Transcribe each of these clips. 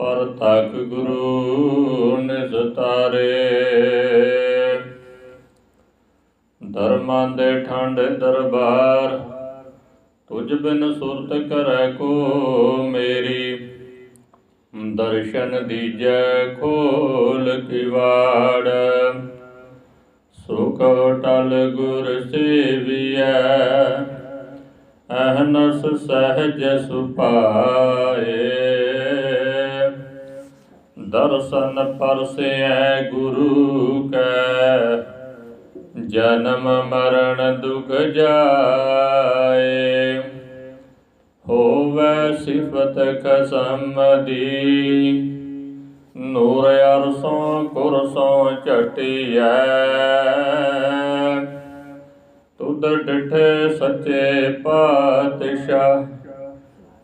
ਪਰ ਤੱਕ ਗੁਰੂ ਨਿਸਤਾਰੇ ਧਰਮਾਂ ਦੇ ਠੰਡ ਦਰਬਾਰ, ਤੁਝ ਬਿਨ ਸੁਰਤ ਕਰੈ ਕੋ ਮੇਰੀ। ਦਰਸ਼ਨ ਦੀਜੈ ਖੋਲ ਕਿਵਾੜ। ਸੁਖ ਟਲ ਗੁਰ ਸੇਵੀਐ ਅਹਨਸ ਸਹਿਜ ਸੁਪਾਏ। ਦਰਸ਼ਨ ਪਰਸੈ ਗੁਰੂ ਕੈ। ਜਨਮ ਮਰਨ ਦੁਖ ਜਾਏ। ਹੋਵੇ ਸਿਫਤ ਕਸਮ ਦੀ। ਨੂਰ ਅਰਸੋਂ ਕੁਰਸੋਂ ਝਟਿਐ। ਤੁਧ ਡਿਠੇ ਸੱਚੇ ਪਾਤਸ਼ਾਹ।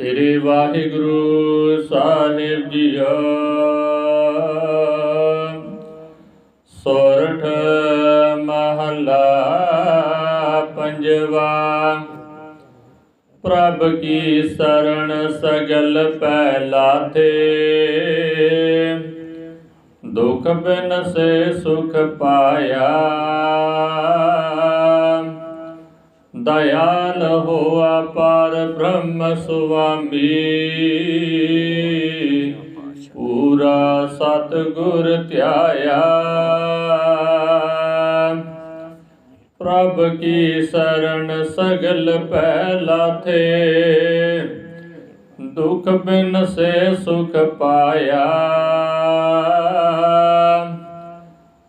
ਸ੍ਰੀ ਵਾਹਿਗੁਰੂ ਸਾਹਿਬ ਜੀਓ। ਸੋਰਠ ਮਹਲਾ ਪੰਜਵਾ, ਪ੍ਰਭ ਕੀ ਸਰਣ ਸਗਲ ਪੈ ਤੇ ਦੁਖ ਬਿਨ ਸੇ ਸੁਖ ਪਾਇਆ। ਦਇਆਲ ਹੋਆ ਪਰ ਬ੍ਰਹਮ ਸੁਆਮੀ। ਪੂਰਾ ਸਤਿਗੁਰ ਧਿਆਇਆ। ਪ੍ਰਭ ਕੀ ਸਰਣ ਸਗਲ ਪਹਿਲਾ ਥੇ। ਦੁਖ ਬਿਨ ਸੇ ਸੁਖ ਪਾਇਆ।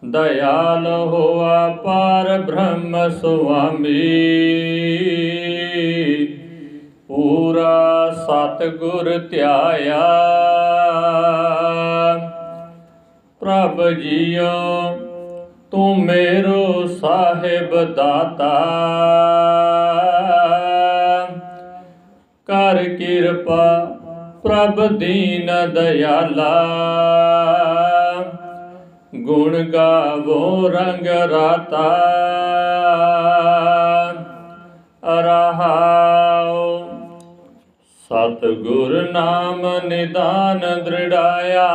ਦਇਆਲ ਹੋਆ ਪਾਰ ਬ੍ਰਹਮ ਸੁਆਮੀ। ਪੂਰਾ ਸਤਿਗੁਰ ਧਿਆਇਆ। ਪ੍ਰਭ ਜੀਓ, ਤੂੰ ਮੇਰੋ ਸਾਹਿਬ ਦਾਤਾ। ਕਰ ਕਿਰਪਾ ਪ੍ਰਭ ਦੀਨ ਦਇਆਲਾ। ਗੁਣ ਗਾਵੋ ਰੰਗ ਰਾਤਾ। ਅਰਹਾਉ। ਸਤਿਗੁਰ ਨਾਮ ਨਿਦਾਨ ਦ੍ਰਿੜਾਇਆ।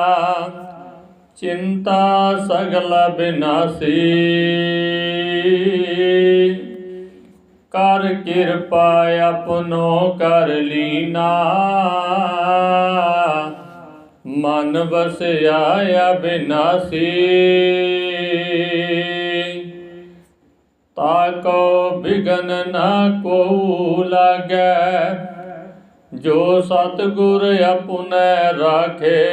ਚਿੰਤਾ ਸਗਲ ਬਿਨਾਸੀ। ਕਰ ਕਿਰਪਾ ਆਪਨੋ ਕਰ ਲੀਨਾ। ਮਨ ਵਸਿਆ ਬਿਨਾਸੀ। ਤਾਕੋ ਬਿਗਨ ਨਾ ਕੋ ਲਾਗੈ, ਜੋ ਸਤਿਗੁਰ ਆਪੁਨੈ ਰਾਖੇ।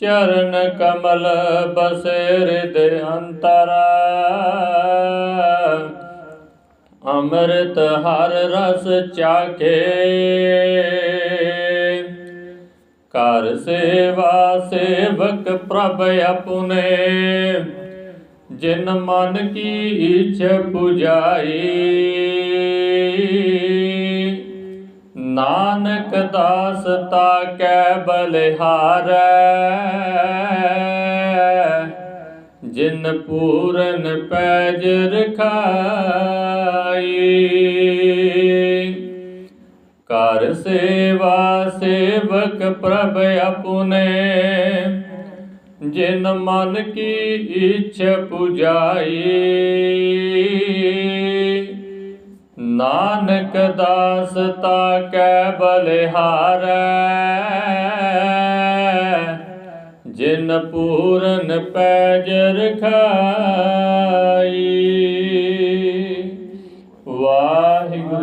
ਚਰਨ ਕਮਲ ਬਸੇ ਹਿਰਦੇ ਅੰਤਰ। ਅੰਮ੍ਰਿਤ ਹਰ ਰਸ ਚਾਖੇ। ਕਰ ਸੇਵਾ ਸੇਵਕ ਪ੍ਰਭ ਆਪੁਨੇ ਜਿਨ ਮਨ ਕੀ ਇਛ ਪੁਜਾਈ। ਨਾਨਕ ਦਾਸ ਤਾ ਕੈ ਬਲਿਹਾਰੈ। ਜਿਨ ਪੂਰਨ ਪੈਜ ਰਖਾਈ ਕਰ ਸੇਵਾ ਸੇਵਕ ਪ੍ਰਭ ਆਪੁਨੇ ਜਿਨ ਮਨ ਕੀ ਇਛ ਪੁਜਾਈ। ਨਾਨਕ ਦਾਸ ਤਾ ਕੈ ਬਲਿਹਾਰੈ। ਜਿਨ ਪੂਰਨ ਪੈਜ ਰਖਾਈ